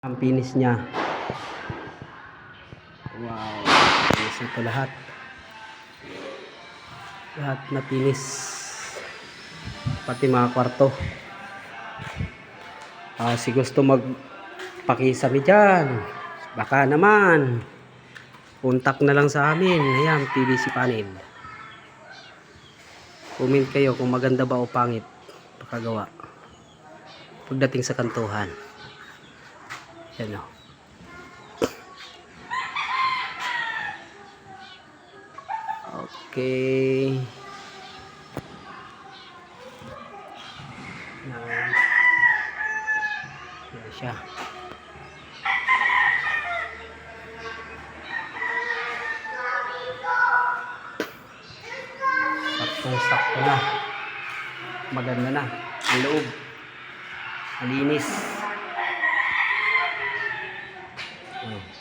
Ang pinis niya. Wow. Pinis ito lahat. Lahat na pinis. Pati mga kwarto. Ah, si gusto magpakisami dyan. Baka naman. Puntak na lang sa amin. Ayan, PVC panel. Comment kayo kung maganda ba o pangit pakagawa. Pagdating sa kantuhan. Yan o. Okay. Yan. Yan siya. Saktong sakto na. Maganda na. Ang loob. Malinis. Mm.